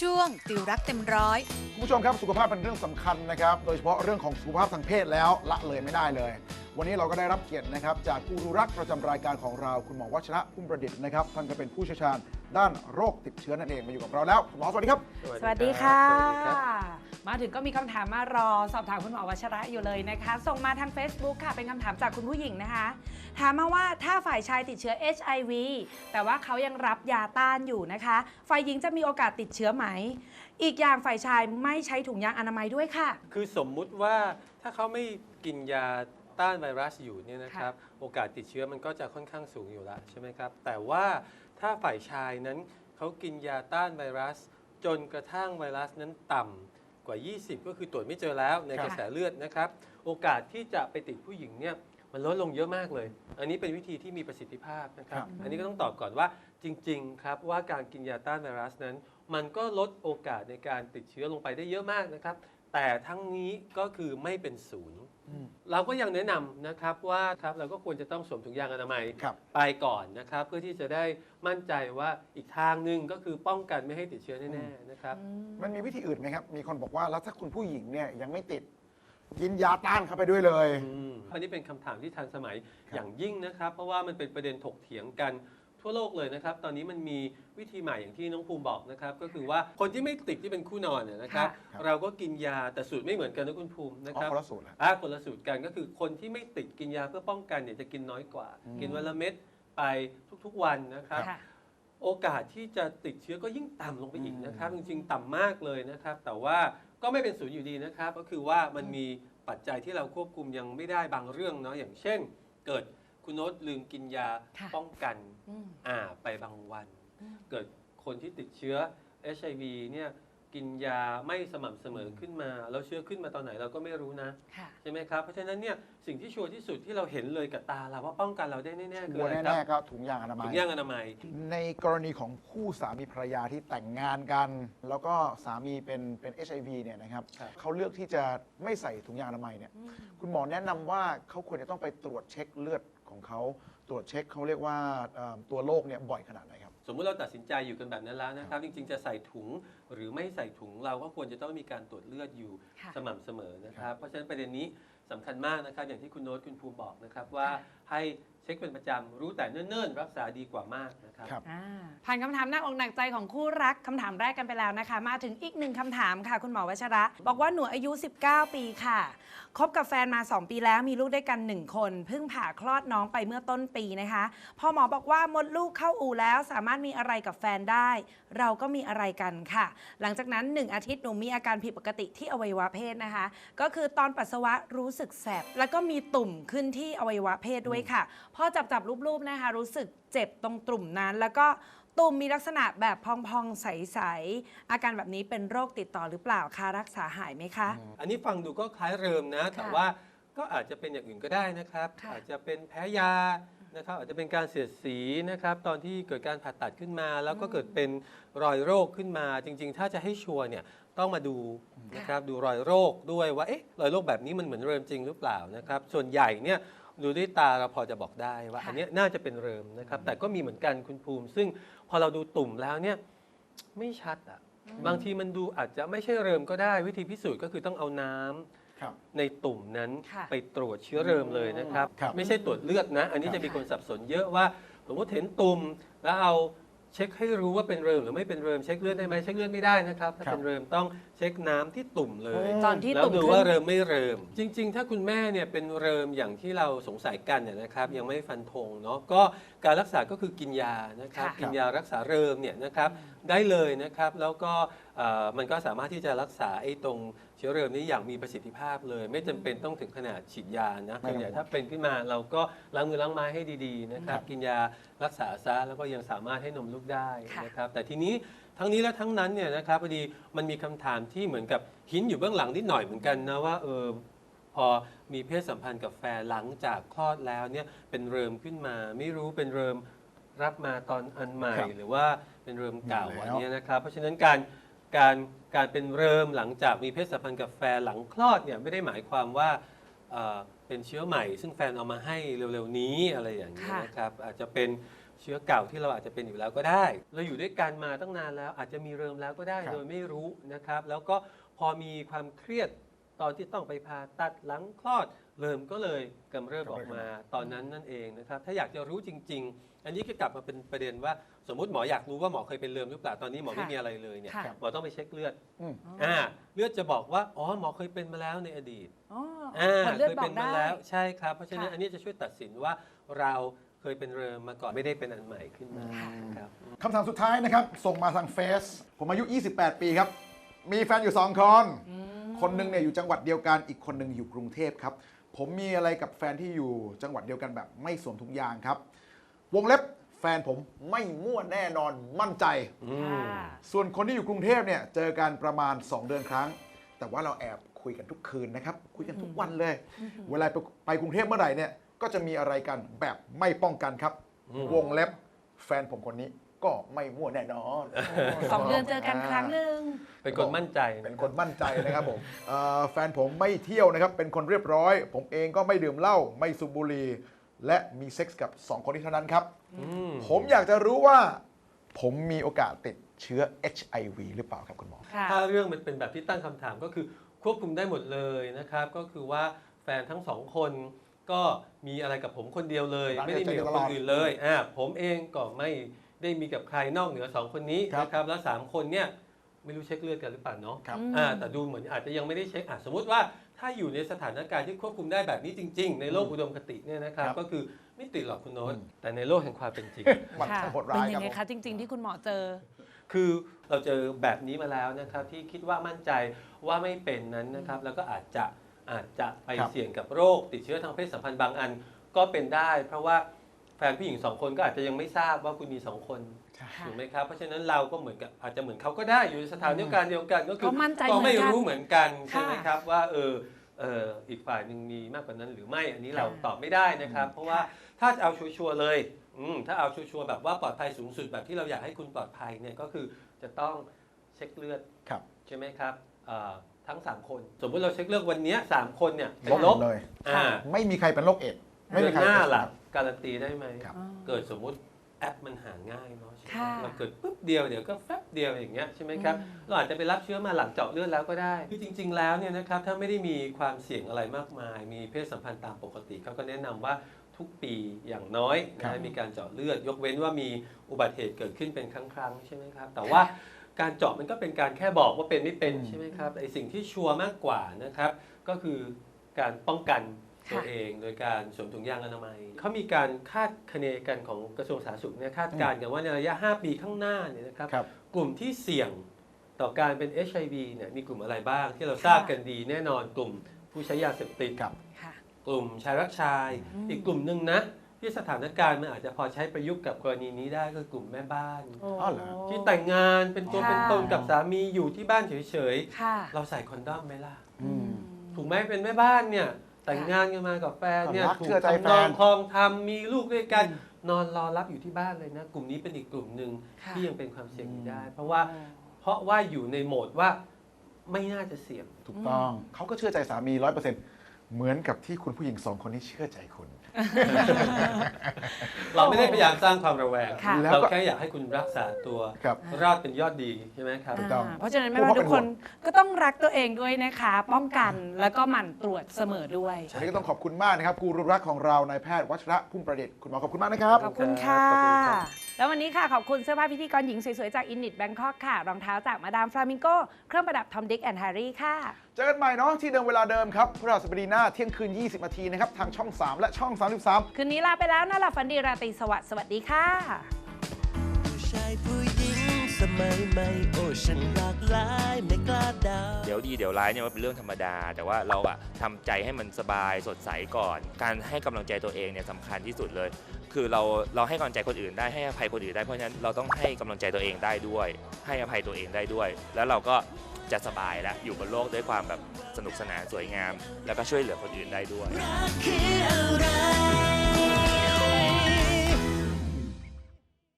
ช่วงติวรักเต็มร้อย คุณผู้ชมครับสุขภาพเป็นเรื่องสำคัญนะครับ โดยเฉพาะเรื่องของสุขภาพทางเพศแล้วละเลยไม่ได้เลย วันนี้เราก็ได้รับเกียรตินะครับจากกูรูรักประจำรายการของเราคุณหมอวัชระพุ่มประดิษฐ์นะครับท่านก็เป็นผู้เชี่ยวชาญด้านโรคติดเชื้อนั่นเองมาอยู่กับเราแล้วคุณหมอสวัสดีครับ สวัสดีค่ะสวัสดีครับมาถึงก็มีคำถามมารอสอบถามคุณหมอวัชระอยู่เลยนะคะ ส่งมาทาง Facebook ค่ะ เป็นคำถามจากคุณผู้หญิงนะคะ ถามมาว่าถ้าฝ่ายชายติดเชื้อ HIV แต่ว่าเขายังรับยาต้านอยู่นะคะ ฝ่ายหญิงจะมีโอกาสติดเชื้อไหม อีกอย่างฝ่ายชายไม่ใช้ถุงยางอนามัยด้วยค่ะ คือสมมุติว่าถ้าเขาไม่กินยา ต้านไวรัสอยู่เนี่ยนะครับโอกาสติดเชื้อมันก็จะค่อนข้างสูงอยู่แล้วใช่ไหมครับแต่ว่าถ้าฝ่ายชายนั้นเขากินยาต้านไวรัส จนกระทั่งไวรัสนั้นต่ำกว่า 20 ก็คือตรวจไม่เจอแล้วในครับกระแสเลือดนะครับโอกาสที่จะไปติดผู้หญิงเนี่ยมันลดลงเยอะมากเลย อันนี้เป็นวิธีที่มีประสิทธิภาพนะครับ อันนี้ก็ต้องตอบก่อนว่าจริงๆครับว่าการกินยาต้านไวรัสนั้น มันก็ลดโอกาสในการติดเชื้อลงไปได้เยอะมากนะครับ แต่ทั้งนี้ก็คือไม่เป็นศูนย์อืม เราก็ยังแนะนำนะครับว่าครับเราก็ควรจะต้องสวมถุงยางอนามัยครับ ไปก่อนนะครับ เพื่อที่จะได้มั่นใจว่าอีกทางหนึ่งก็คือป้องกันไม่ให้ติดเชื้อแน่ๆนะครับ มันมีวิธีอื่นไหมครับ มีคนบอกว่าแล้วถ้าคุณผู้หญิงเนี่ยยังไม่ติด กินยาต้านเข้าไปด้วยเลย อืมอันนี้เป็นคำถามที่ทันสมัยครับอย่างยิ่งนะครับ เพราะว่ามันเป็นประเด็นถกเถียงกัน ทั่วโลกเลยนะครับ ตอนนี้มันมีวิธีใหม่อย่างที่น้องภูมิบอกนะครับ ก็คือว่าคนที่ไม่ติดที่เป็นคู่นอนเนี่ยนะครับค่ะเราก็กินยาแต่สูตรไม่เหมือนกันนะคุณภูมินะอ๋อครับ คนละสูตรแล้วอ่าคนละสูตรกันก็คือคนที่ไม่ติดกินยาเพื่อป้องกันเนี่ยจะกินน้อยกว่า อืม กินวันละเม็ดไปทุกๆวันนะครับ ค่ะ โอกาสที่จะติดเชื้อก็ยิ่งต่ำลงไปอีกนะครับอืจมริงๆต่ำมากเลยนะครับ แต่ว่าก็ไม่เป็นศูนย์อยู่ดีนะครับ ก็คือว่ามันมีปัจจัยที่เราควบคุมยังไม่ได้บางเรื่องเนาะอย่างเช่น เกิด คุณโน้ตลืมกินยาค่ะ ป้องกันอืม อ่าไปบางวัน อืม เกิดคนที่ติดเชื้อ HIV เนี่ย กินยาไม่สม่ำเสมอขึ้นมา แล้วเชื้อขึ้นมาตอนไหนเราก็ไม่รู้นะ ค่ะ ใช่ไหมครับ เพราะฉะนั้นเนี่ยสิ่งที่ชัวร์ที่สุดที่เราเห็นเลยกับตาเราว่าป้องกันเราได้แน่ๆคือชัวอะร์ไรครัแน่บๆก็ถุงยางอนามัถุย งยางอนามัย ในกรณีของคู่สามีภรรยาที่แต่งงานกัน แล้วก็สามีเป็นเป็น HIV เนี่ยนะครับครับ เขาเลือกที่จะไม่ใส่ถุงยางอนามัยเนี่ยคุณหมอแนะนำว่าเขาควรจะต้องไปตรวจเช็คเลือดของเขาตรวจเช็คเขาเรียกว่าเอ่อตัวโรคเนี่ยบ่อยขนาดไหนครับ สมมุติเราตัดสินใจอยู่กันแบบนั้นแล้วนะครับ จริง ๆ จะใส่ถุงหรือไม่ใส่ถุงเราก็ควรจะต้องมีการตรวจเลือดอยู่ค่ะ สม่ำเสมอนะครับ เพราะฉะนั้นประเด็นนี้สำคัญมากนะครับ อย่างที่คุณโน้ตคุณภูมิบอกนะครับว่าให้ เช็คเป็นประจำรู้แต่เนิ่นๆ รักษาดีกว่ามากนะครับ ครับ อ่าผ่านคำถามหนักอกหนักใจของคู่รักคำถามแรกกันไปแล้วนะคะ มาถึงอีกหนึ่งคำถามค่ะ คุณหมอวัชระ บอกว่าหนูอายุ 19 ปีค่ะคบกับแฟนมา 2 ปีแล้วมีลูกด้วยกัน 1 คน เพิ่งผ่าคลอดน้องไปเมื่อต้นปีนะคะพอหมอบอกว่ามดลูกเข้าอู่แล้วสามารถมีอะไรกับแฟนได้ เราก็มีอะไรกันค่ะ หลังจากนั้น 1 อาทิตย์หนูมีอาการผิดปกติที่อวัยวะเพศนะคะ ก็คือตอนปัสสาวะรู้สึกแสบแล้วก็มีตุ่มขึ้นที่อวัยวะเพศด้วยค่ะพอจับจับๆรูปๆนะคะรู้สึกเจ็บตรงตุ่มนั้น แล้วก็ตุ่มมีลักษณะแบบพองๆใสๆอาการแบบนี้เป็นโรคติดต่อหรือเปล่าคะรักษาหายไหมคะ อันนี้ฟังดูก็คล้ายเริมนะ แต่ว่าก็อาจจะเป็นอย่างอื่นก็ได้นะครับ ค่ะ อาจจะเป็นแพ้ยานะครับอาจจะเป็นการเสียดสีนะครับตอนที่เกิดการผ่าตัดขึ้นมา แล้วก็เกิดเป็นรอยโรคขึ้นมา จริง ๆ ถ้าจะให้ชัวร์เนี่ยต้องมาดูนะครับดูรอยโรคด้วยว่าเอ๊ะรอยโรคแบบนี้มันเหมือนเริมจริงหรือเปล่านะครับส่วนใหญ่เนี่ย ดูด้วยตาเราพอจะบอกได้ว่า ค่ะ อันเนี้ยน่าจะเป็นเริมนะครับ แต่ก็มีเหมือนกันคุณภูมิ ซึ่งพอเราดูตุ่มแล้วเนี่ยไม่ชัดอะบางทีมันดูอาจจะไม่ใช่เริมก็ได้ วิธีพิสูจน์ก็คือต้องเอาน้ำครับ ในตุ่มนั้นค่ะ ไปตรวจเชื้อเริมเลยนะครับ ครับไม่ใช่ตรวจเลือดนะ อันนี้ครับ จะมีคนสับสนเยอะว่าสมมติเห็นตุ่มแล้วเอาเช็คให้รู้ว่าเป็นเริมหรือไม่เป็นเริมเช็คเลือดได้ไหมเช็คเลือดไม่ได้นะครับถ้าครับเป็นเริมต้องเช็คน้ำที่ตุ่มเลยตอนที่แล้วตุ่มดูขึ้ว่าน เริมไม่เริม จริง ๆ ถ้าคุณแม่เนี่ยเป็นเริมอย่างที่เราสงสัยกันเนี่ยนะครับ ยังไม่ฟันธงเนาะก็การรักษาก็คือกินยานะครับ ค่ะกินยารักษาเริมเนี่ยนะครับได้เลยนะครับ แล้วก็เอ่อมันก็สามารถที่จะรักษาไอ้ตรงเชื้อเริมนี้อย่างมีประสิทธิภาพเลย ไม่จำเป็นต้องถึงขนาดฉีดยานะไม่ส่วนใหญ่ต้องถ้าเป็นขึ้นมาเราก็ล้างมือล้างไม้ให้ดีๆนะครับครับ กินยารักษาซะแล้วก็ยังสามารถให้นมลูกได้ค่ะ นะครับ แต่ทีนี้ ทั้งนี้และทั้งนั้นเนี่ยนะครับพอดีมันมีคำถามที่เหมือนกับหินอยู่เบื้องหลังนิดหน่อยเหมือนกันนะว่าเออพอมีเพศสัมพันธ์กับแฟนหลังจากคลอดแล้วเนี่ยเป็นเริมขึ้นมา ไม่รู้เป็นเริมรับมาตอนอันใหม่ ครับหรือว่าเป็นเริมเก่าอยู่แล้ว อันเนี้ยนะครับ เพราะฉะนั้นการการการเป็นเริมหลังจากมีเพศสัมพันธ์กับแฟนหลังคลอดเนี่ยไม่ได้หมายความว่าเอ่อเป็นเชื้อใหม่ ซึ่งแฟนเอามาให้เร็วๆนี้อะไรอย่างนี้ยค่ะ นะครับอาจจะเป็น เชื้อเก่าที่เราอาจจะเป็นอยู่แล้วก็ได้ เราอยู่ด้วยกันมาตั้งนานแล้ว อาจจะมีเริมแล้วก็ได้ครับ โดยไม่รู้นะครับ แล้วก็พอมีความเครียดตอนที่ต้องไปผ่าตัดหลังคลอด เริมก็เลยกำเริบออกมาตอนนั้นนั่นเองนะครับ ถ้าอยากจะรู้จริง ๆ อันนี้ก็กลับมาเป็นประเด็นว่า สมมติหมออยากรู้ว่าหมอเคยเป็นเริมหรือเปล่าตอนนี้หมอไม่ค่ะ มีอะไรเลยเนี่ยค่ะ หมอต้องไปเช็คเลือดอืม อ่าเลือดจะบอกว่าอ๋อหมอเคยเป็นมาแล้วในอดีต อ๋ออ่าผลเลือดเคยบอเป็กนได้ มาแล้วใช่ครับ เพราะฉะนั้นค่ะ อันนี้จะช่วยตัดสินว่าเรา เคยเป็นเริมมาก่อนไม่ได้เป็นอันใหม่ขึ้นมาค่ะครับ คำถามสุดท้ายนะครับ ส่งมาทางเฟซผมอายุ 28 ปีครับ มีแฟนอยู่ 2 คน คนหนึ่งเนี่ยอยู่จังหวัดเดียวกันอีกคนหนึ่งอยู่กรุงเทพครับ ผมมีอะไรกับแฟนที่อยู่จังหวัดเดียวกันแบบไม่สวมถุงยางครับ วงเล็บแฟนผมไม่มั่วแน่นอนมั่นใจอืมค่ะส่วนคนที่อยู่กรุงเทพเนี่ยเจอกันประมาณ 2 เดือนครั้ง แต่ว่าเราแอบคุยกันทุกคืนนะครับ คุยกันทุกวันเลย เวลาไปไปกรุงเทพเมื่อไหร่เนี่ย ก็จะมีอะไรกันแบบไม่ป้องกันครับอืมวงเล็บแฟนผมคนนี้ก็ไม่มั่วแน่นอนสองเดือนเจอกันครั้งหนึ่งเป็นคนมั่นใจ เป็นคนมั่นใจนะครับผมเอ่อแฟนผมไม่เที่ยวนะครับ เป็นคนเรียบร้อย ผมเองก็ไม่ดื่มเหล้าไม่สูบบุหรี่และมีเซ็กส์กับ 2 คนนี้เท่านั้นครับอืมผมอยากจะรู้ว่า ผมมีโอกาสติดเชื้อ HIV หรือเปล่าครับคุณหมอค่ะถ้าเรื่องมันเป็นแบบที่ตั้งคำถามก็คือควบคุมได้หมดเลยนะครับ ก็คือว่าแฟนทั้งสองคน ก็มีอะไรกับผมคนเดียวเลยรักไม่ได้มีกับเดียวใจคตลนอดอื่นเลยอ่าผมเองก็ไม่ได้มีกับใครนอกเหนือสองคนนี้ครับนะครับแล้วสามคนเนี่ยไม่รู้เช็คเลือดกันหรือเปล่าเนาะครับอืมอ่าแต่ดูเหมือนอาจจะยังไม่ได้เช็คอะสมมติว่าถ้าอยู่ในสถานการณ์ที่ควบคุมได้แบบนี้จริง ๆ ในโลกอุดมคติเนี่ยนะครับครับก็คือไม่ติดหรอกคุณโน้ตอืมแต่ในโลกแห่งความเป็นจริงมันค่ะโหดเป็ร้านยยัครับงไงผมคะจริง ๆ ที่คุณหมอเจอ คือเราเจอแบบนี้มาแล้วนะครับที่คิดว่ามั่นใจว่าไม่เป็นนั้นนะครับแล้วก็อาจจะ อาจจะไปครับ เสี่ยงกับโรคติดเชื้อทางเพศสัมพันธ์บางอันก็เป็นได้ เพราะว่าแฟนผู้หญิงสองคนก็อาจจะยังไม่ทราบว่าคุณมีสองคนค่ะถูกไหมครับเพราะฉะนั้นเราก็เหมือนกับอาจจะเหมือนเขาก็ได้อยู่ในสถานเดียวกันเดียวกันก็คือ ก็มั่นใจก็ไม่เหมือนกันรู้เหมือนกันใช่ไหมค่ะครับว่าเออเอออีกฝ่ายหนึ่งมีมากกว่านั้นหรือไม่อันนี้เราค่ะตอบไม่ได้นะครับ เพราะว่าค่ะถ้าจะเอาชัวร์ๆเลยอืมถ้าเอาชัวร์ๆแบบว่าปลอดภัยสูงสุดแบบที่เราอยากให้คุณปลอดภัยเนี่ยก็คือจะต้องเช็คเลือดครับ ใช่ไหมครับเอ่อ ทั้ง 3 คน สมมุติเราเช็คเลือดวันเนี้ยสามคนเนี่ยเป็นลบลหมบดเลยอ่าไม่มีใครเป็นโรคเอดส์ไม่เดืมีอนใครหน้าเป็นล่ะการันตีได้ไหม ครับ อ๋อ เกิดสมมุติแอปมันหาง่ายเนาะใช่ไหมค่ะเราเกิดปุ๊บเดียวเดี๋ยวก็แฟบเดียวอย่างเงี้ยใช่ไหมครับอืม เราอาจจะไปรับเชื้อมาหลังเจาะเลือดแล้วก็ได้ คือจริง ๆ แล้วเนี่ยนะครับถ้าไม่ได้มีความเสี่ยงอะไรมากมาย มีเพศสัมพันธ์ตามปกติเขาก็แนะนำว่าทุกปีอย่างน้อยครันะบมีการเจาะเลือด ยกเว้นว่ามีอุบัติเหตุเกิดขึ้นเป็นครั้งๆใช่ไหมครับแต่ว่า การเจาะมันก็เป็นการแค่บอกว่าเป็นไม่เป็นอืมใช่ไหมครับไอสิ่งที่ชัวร์มากกว่านะครับ ก็คือการป้องกันตัวค่ะเองโดยการสวมถุงยางอนามัยเขามีการคาดคะเนกันของกระทรวงสาธารณสุขเนี่ยคาดการณ์กันว่าในระยะ 5 ปีข้างหน้าเนี่ยนะครับครับกลุ่มที่เสี่ยงต่อการเป็น HIV เนี่ยมีกลุ่มอะไรบ้างที่เราทราบกันดีแน่นอนกลุ่มผู้ใช้ยาเสพติดครับค่ะกลุ่มชายรักชายอืมอีกกลุ่มหนึ่งนะ ที่สถานการณ์มันอาจจะพอใช้ประยุกต์กับกรณีนี้ได้ก็คือกลุ่มแม่บ้านโอ้อ๋อเหรอ ที่แต่งงานเป็นตัวค่ะ เป็นตนกับสามีอยู่ที่บ้านเฉยค่ะๆ เราใส่คอนดอมไหมล่ะ อืม ถูกไหมเป็นแม่บ้านเนี่ยแต่งงานกันมากับแฟนเนี่ยก็รักถูกเชื่อใจทำนองแฟนคลองทำมีลูกด้วยกัน นอนรอรับอยู่ที่บ้านเลยนะ กลุ่มนี้เป็นอีกกลุ่มหนึ่งค่ะ ที่ยังเป็นความเสี่ยงอยู่ได้ เพราะว่าเพราะว่าอยู่ในโหมดว่าไม่น่าจะเสี่ยง ถูกต้องเขาก็เชื่อใจสามีร้อยเปอร์เซ็นต์เหมือนกับที่คุณผู้หญิงสองคนนี้เชื่อใจคุณ เราไม่ได้พยายามสร้างความระแวง ค่ะแล้วเราก็แค่อยากให้คุณรักษาตัว ครับ รอดเป็นยอดดีใช่ไหมครับ ถูกต้องาเพราะฉะนั้นไม่ผู้ว่าว่าทุกคนเป็นห่ก็ต้องรักตัวเองด้วยนะคะ ป้องกันแล้วก็หมั่นตรวจเสมอด้วย วันนี้ก็ต้องขอบคุณมากนะครับกูรูรักของเรานายแพทย์วัชระพุ่มประดิษฐ์คุณหมอขอบคุณมากนะครับ ขอบคุณค่ะ ขอบคุณครับ แล้ววันนี้ค่ะ ขอบคุณเสื้อผ้าพิธีกรหญิงสวยๆ จากอินนิตแบงคอกค่ะ รองเท้าจากมาดามฟลามิงโก เครื่องประดับทอมดิกแอนด์แฮร์รี่ค่ะ เจอกันใหม่เนาะที่เดิมเวลาเดิมครับพฤหัสบดีหน้าเที่ยงคืน 20นาทีนะครับ ทางช่อง 3 และช่อง 33 คืนนี้ลาไปแล้วนะหลับฝันดีราตรีสวัสดิ์สวัสดีค่ะ ผู้ชายผู้หญิงสมัยใหม่โอ้ฉันหลากหลายไม่กล้าเดาเดี๋ยวดีเดี๋ยวร้ายเนี่ยมันเป็นเรื่องธรรมดา แต่ว่าเราอะทำใจให้มันสบายสดใสก่อน การให้กำลังใจตัวเองเนี่ยสำคัญที่สุดเลย คือเราเราให้กำลังใจคนอื่นได้ให้อภัยคนอื่นได้เพราะฉะนั้นเราต้องให้กำลังใจตัวเองได้ด้วย ให้อภัยตัวเองได้ด้วย แล้วเราก็จะสบายแล้วอยู่บนโลกด้วยความแบบสนุกสนานสวยงาม แล้วก็ช่วยเหลือคนอื่นได้ด้วย รักคืออะไร